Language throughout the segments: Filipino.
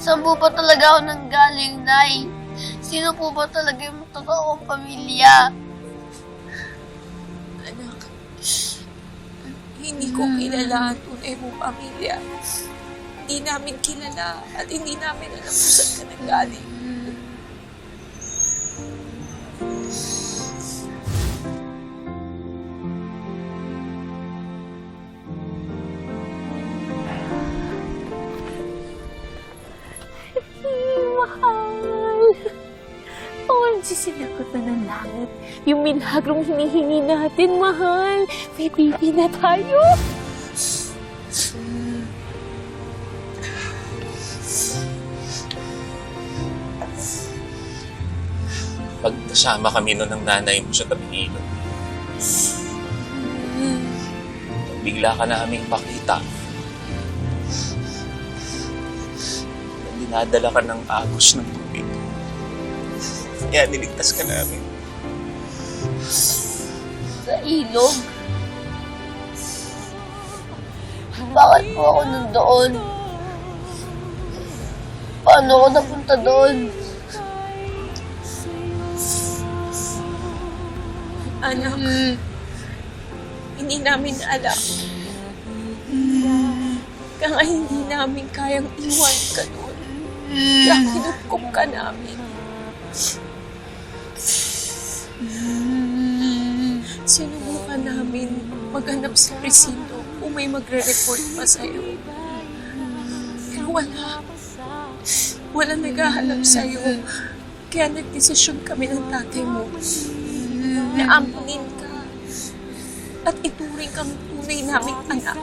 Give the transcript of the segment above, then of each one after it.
Saan po ba talaga ako nanggaling, Nay? Sino po ba talaga yung totoong pamilya? Anak, hindi ko kilala ang tunay mong pamilya. Hindi namin kilala at hindi namin alam kung saan ka nanggaling. Mahal. OMG, sinagot na ng langit. Yung milagrong hinihingi natin, mahal. May baby na tayo. Pag nasama kami noon ng nanay mo sa tabing ilog. Bigla ka naming makita. Dinadala ka ng agos ng. Kaya niligtas ka namin. Sa ilog? Bakit po ako nandoon? Paano ako napunta doon? Anak, hindi namin alam. Kaya hindi namin kayang iwan ka doon. Kaya kinupkup ka namin. Sinubukan namin maghanap sa presinto kung may magre-report pa sa'yo. Pero wala. Wala naghahanap sa'yo. Kaya nagdesisyon kami ng tatay mo na ampunin ka at ituring kang tunay naming anak.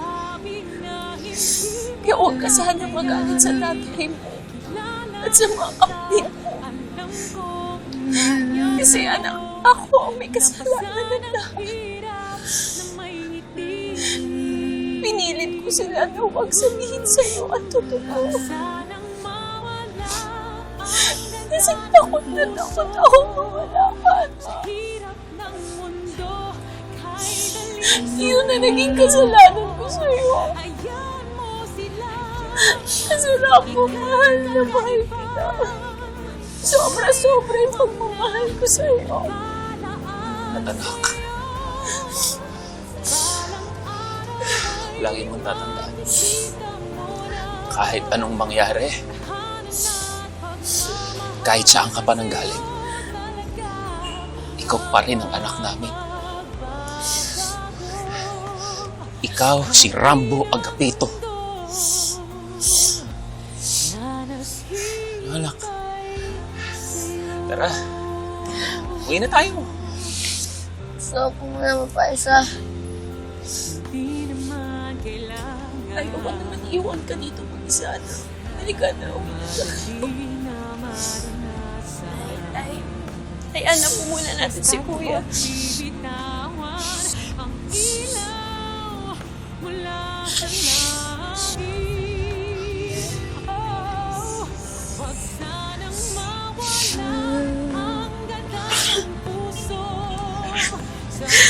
Kaya huwag ka sana magalit sa tatay mo at sa mga kapatid mo. Kasi anak, ako ang may kasalanan lahat. Pinilit ko sila na huwag sabihin sa'yo ang totoo. Kasi takot na takot ako mawala ka. Yun na naging kasalanan ko sa'yo. Kasi ako, mahal na mahal kita. Sobra-sobra yung pagmamahal ko sa'yo. At anak, lagi mong tatandaan. Kahit anong mangyari, kahit saan ka pa nang galing, ikaw pa rin ang anak namin. Ikaw si Rambo Agapito. Tara. Uwi na tayo. So, kung na mapaisa, Ayaw ko naman iwan ka dito mag-isa. Halika na. Ay, ay, anak mo muna natin si Kuya.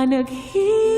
Managhi.